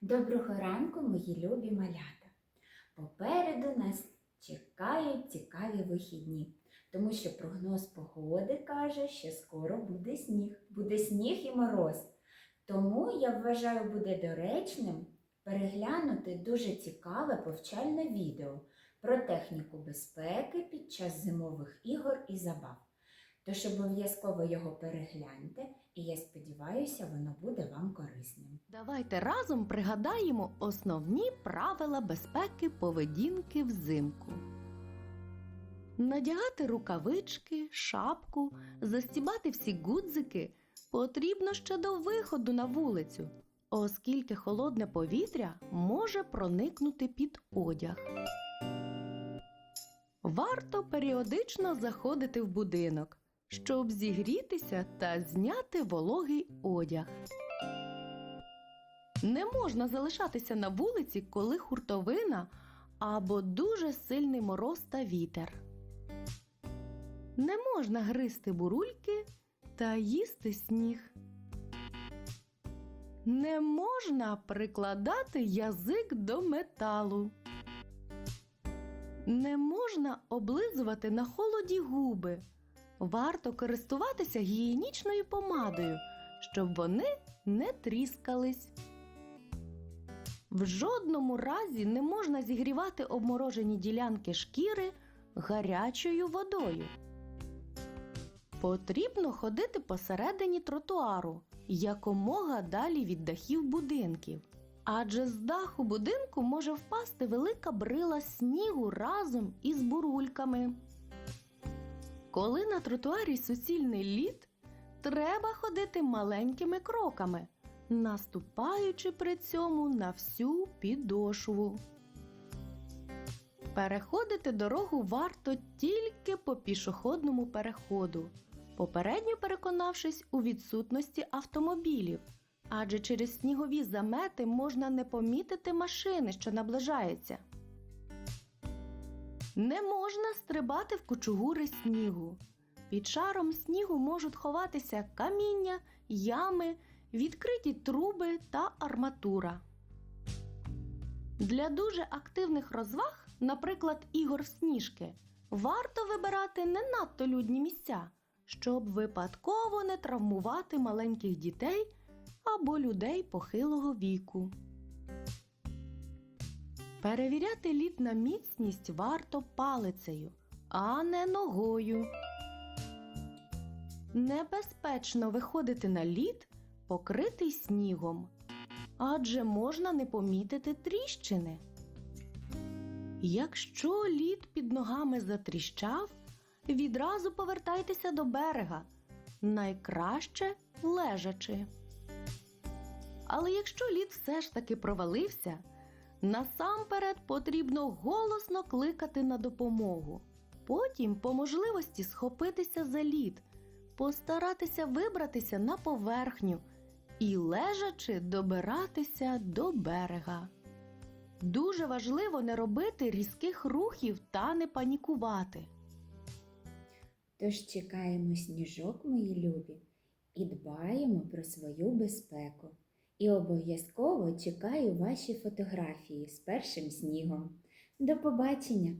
Доброго ранку, мої любі малята. Попереду нас чекають цікаві вихідні, тому що прогноз погоди каже, що скоро буде сніг. Буде сніг і мороз. Тому я вважаю, буде доречним переглянути дуже цікаве повчальне відео про техніку безпеки під час зимових ігор і забав. Тож обов'язково його перегляньте, і я сподіваюся, воно буде вам корисним. Давайте разом пригадаємо основні правила безпеки поведінки взимку. Надягати рукавички, шапку, застібати всі гудзики потрібно ще до виходу на вулицю, оскільки холодне повітря може проникнути під одяг. Варто періодично заходити в будинок, щоб зігрітися та зняти вологий одяг. Не можна залишатися на вулиці, коли хуртовина або дуже сильний мороз та вітер. Не можна гризти бурульки та їсти сніг. Не можна прикладати язик до металу. Не можна облизувати на холоді губи. Варто користуватися гігієнічною помадою, щоб вони не тріскались. В жодному разі не можна зігрівати обморожені ділянки шкіри гарячою водою. Потрібно ходити посередині тротуару якомога далі від дахів будинків. Адже з даху будинку може впасти велика брила снігу разом із бурульками. Коли на тротуарі суцільний лід, треба ходити маленькими кроками, наступаючи при цьому на всю підошву. Переходити дорогу варто тільки по пішохідному переходу, попередньо переконавшись у відсутності автомобілів, адже через снігові замети можна не помітити машини, що наближаються. Не можна стрибати в кучугури снігу. Під шаром снігу можуть ховатися каміння, ями, відкриті труби та арматура. Для дуже активних розваг, наприклад, ігор сніжки, варто вибирати не надто людні місця, щоб випадково не травмувати маленьких дітей або людей похилого віку. Перевіряти лід на міцність варто палицею, а не ногою. Небезпечно виходити на лід, покритий снігом, адже можна не помітити тріщини. Якщо лід під ногами затріщав, відразу повертайтеся до берега, найкраще лежачи. Але якщо лід все ж таки провалився, насамперед потрібно голосно кликати на допомогу. Потім, по можливості, схопитися за лід, постаратися вибратися на поверхню і лежачи добиратися до берега. Дуже важливо не робити різких рухів та не панікувати. Тож чекаємо сніжок, мої любі, і дбаємо про свою безпеку. І обов'язково чекаю ваші фотографії з першим снігом. До побачення!